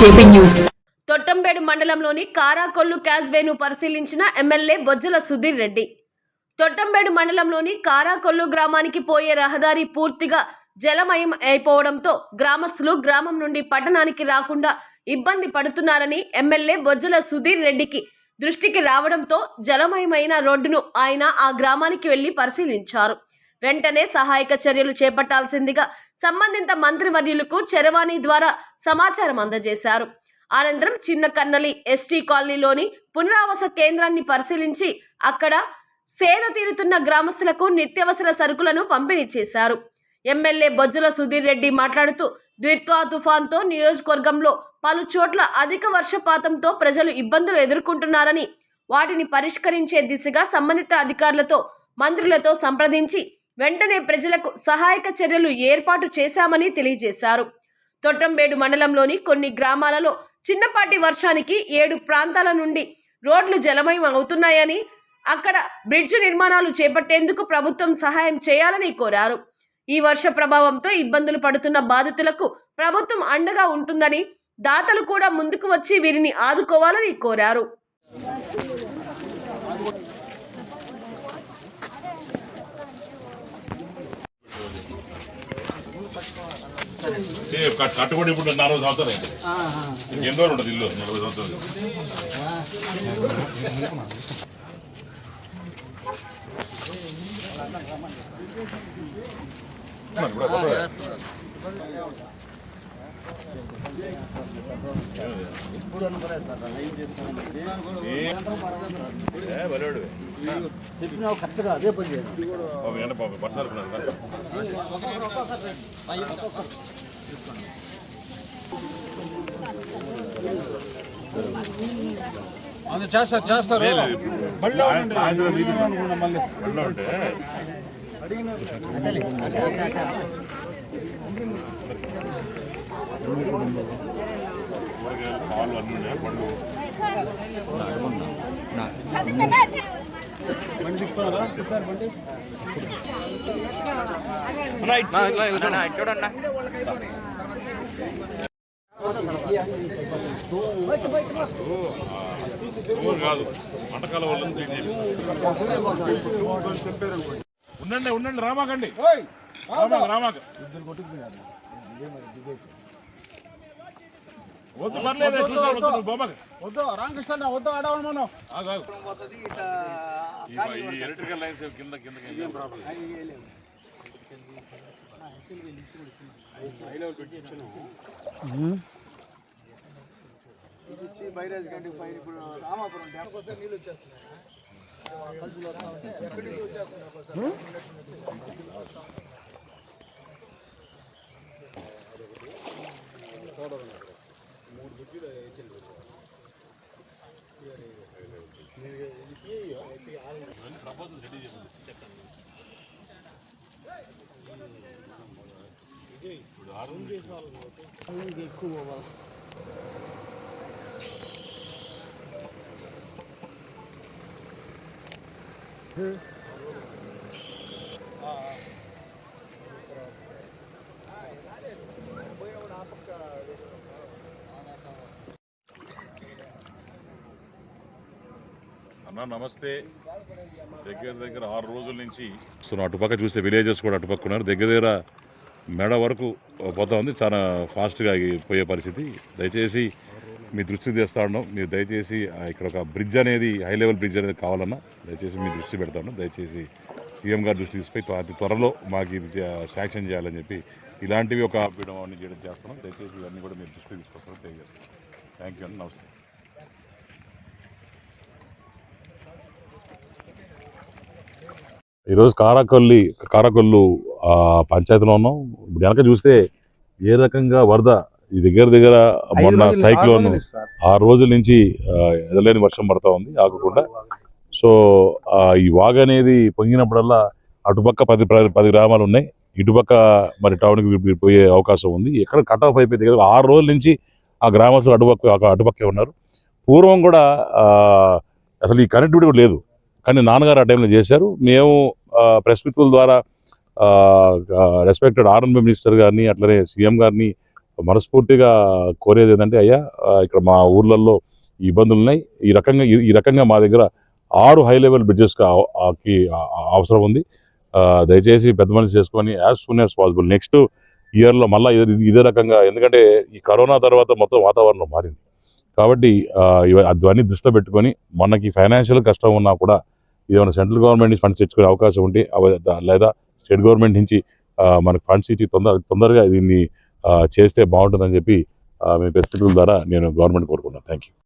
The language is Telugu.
JP news. తొట్టంబేడు మండలంలోని కారాకొల్లు క్యాస్వేను పరిశీలించిన ఎమ్మెల్యే బొజ్జల సుధీర్ రెడ్డి. తొట్టంబేడు మండలంలోని కారాకొల్లు గ్రామానికి పోయే రహదారి పూర్తిగా జలమయం అయిపోవడంతో గ్రామస్తులు గ్రామం నుండి పట్టణానికి రాకుండా ఇబ్బంది పడుతున్నారని ఎమ్మెల్యే బొజ్జల సుధీర్ రెడ్డికి దృష్టికి రావడంతో జలమయమైన రోడ్డును ఆయన ఆ గ్రామానికి వెళ్ళి పరిశీలించారు. వెంటనే సహాయక చర్యలు చేపట్టాల్సిందిగా సంబంధిత మంత్రివర్యులకు చరవాణి ద్వారా సమాచారం అందజేశారు. అనంతరం చిన్న కన్నలి ఎస్టీ కాలనీలోని పునరావాస కేంద్రాన్ని పరిశీలించి అక్కడ సేద తీరుతున్న గ్రామస్తులకు నిత్యావసర సరుకులను పంపిణీ చేశారు. ఎమ్మెల్యే బొజ్జల సుధీర్ రెడ్డి మాట్లాడుతూ ద్విత్వా తుఫాన్తో నియోజకవర్గంలో పలు చోట్ల అధిక వర్షపాతంతో ప్రజలు ఇబ్బందులు ఎదుర్కొంటున్నారని వాటిని పరిష్కరించే దిశగా సంబంధిత అధికారులతో మంత్రులతో సంప్రదించి వెంటనే ప్రజలకు సహాయక చర్యలు ఏర్పాటు చేశామని తెలియజేశారు. తొట్టంబేడు మండలంలోని కొన్ని గ్రామాలలో చిన్నపాటి వర్షానికి ఏడు ప్రాంతాల నుండి రోడ్లు జలమయం అవుతున్నాయని అక్కడ బ్రిడ్జ్ నిర్మాణాలు చేపట్టేందుకు ప్రభుత్వం సహాయం చేయాలని కోరారు. ఈ వర్ష ప్రభావంతో ఇబ్బందులు పడుతున్న బాధితులకు ప్రభుత్వం అండగా ఉంటుందని దాతలు కూడా ముందుకు వచ్చి వీరిని ఆదుకోవాలని కోరారు. కట్టుబడి ఇప్పుడు నలభై సంవత్సరాలు అయింది. ఇంకెన్ని రోజులు ఉంటుంది ఇల్లు? నలభై సంవత్సరాలు. చెప్పినావు కరెక్ట్గా అదే పని చేయాలి. పని. అది చేస్తారు చేస్తారు. ఇప్పుడు సాయంత్రం తీపిస్తాను. కాదు వంటకాల. ఉండండి ఉండండి రామాకండి. రామాక రామాక. వద్దు పర్లేదు చూద్దాం, వద్దు నువ్వు బొమ్మక వద్దు రామకృష్ణ వద్దు ఆడవాడు మనం ఎలక్ట్రికల్ లైన్స్ కింద కింద కింద ప్రాబ్లం బైరాజ్ గంటకి పైన ఇప్పుడు రామాపురం డ్యామ్ వస్తే నీళ్ళు వచ్చేస్తున్నాయి కలుపులు వస్తా ఉంటే ఎక్కడి నుంచి వచ్చేస్తున్నాయి ఒకసారి ఎక్కువ అన్న నమస్తే. దగ్గర దగ్గర ఆరు రోజుల నుంచి సో అటుపక్క చూస్తే విలేజెస్ కూడా అటుపక్క ఉన్నారు. దగ్గర దగ్గర మెడ వరకు పోతా ఉంది. చాలా ఫాస్ట్గా పోయే పరిస్థితి. దయచేసి మీ దృష్టికి తెస్తా ఉన్నాం. మీరు దయచేసి ఇక్కడ ఒక బ్రిడ్జ్ అనేది హై లెవెల్ బ్రిడ్జ్ అనేది కావాలన్నా దయచేసి మీ దృష్టి పెడతాను దయచేసి సీఎం గారు దృష్టి తీసుకుపోయి అతి త్వరలో మాకు ఇది శాంక్షన్ చేయాలని చెప్పి ఇలాంటివి ఒక పీడం అవన్నీ చేయడం చేస్తున్నాం. దయచేసి ఇవన్నీ కూడా మీరు దృష్టికి తీసుకొస్తారని తెలియజేస్తాను థ్యాంక్ యూ అండి. నమస్తే ఈరోజు కారాకొల్లి కారాకొల్లు పంచాయతీలో ఉన్నాం ఇప్పుడు వెనక చూస్తే ఏ రకంగా వరద ఈ దగ్గర దగ్గర మొన్న సైక్లోన్ ఆరు రోజుల నుంచి ఆ, ఎదలేని వర్షం పడతా ఉంది ఆగకుండా. సో ఆ, ఈ వాగ్ అనేది పొంగినప్పుడల్లా అటుపక్క పది పది గ్రామాలు ఉన్నాయి. ఇటుపక్క మరి టౌన్కి పోయే అవకాశం ఉంది. ఎక్కడ కట్ ఆఫ్ అయిపోయి దగ్గర ఆరు రోజుల నుంచి ఆ గ్రామస్తులు అటుపక్క అటు- అటుపక్కే ఉన్నారు. పూర్వం కూడా ఆ, అసలు ఈ కనెక్టివిటీ కూడా లేదు. కానీ నాన్నగారు ఆ టైంలో చేశారు. మేము ప్రెస్ మిత్రుల ద్వారా రెస్పెక్టెడ్ ఆర్ఎన్బి మినిస్టర్ గారిని అట్లనే సీఎం గారిని మనస్ఫూర్తిగా కోరేది ఏంటంటే అయ్యా ఇక్కడ మా ఊర్లలో ఇబ్బందులు ఉన్నాయి. ఈ రకంగా ఈ- రకంగా మా దగ్గర ఆరు హై లెవెల్ బ్రిడ్జెస్కి అవసరం ఉంది. దయచేసి పెద్ద మనిషి చేసుకొని as soon as possible next ఇయర్లో మళ్ళీ ఇదే ఇదే రకంగా ఎందుకంటే ఈ కరోనా తర్వాత మొత్తం వాతావరణం మారింది. కాబట్టి అవన్నీ దృష్టిలో పెట్టుకొని మనకి ఫైనాన్షియల్ కష్టం ఉన్నా కూడా ఏమైనా సెంట్రల్ గవర్నమెంట్ ఫండ్స్ తెచ్చుకునే అవకాశం ఉంటే లేదా స్టేట్ గవర్నమెంట్ నుంచి మనకు ఫండ్స్ ఇచ్చి తొందర తొందరగా దీన్ని చేస్తే బాగుంటుందని చెప్పి మీ ప్రెస్ ద్వారా నేను గవర్నమెంట్ కోరుకున్నాను థ్యాంక్ యూ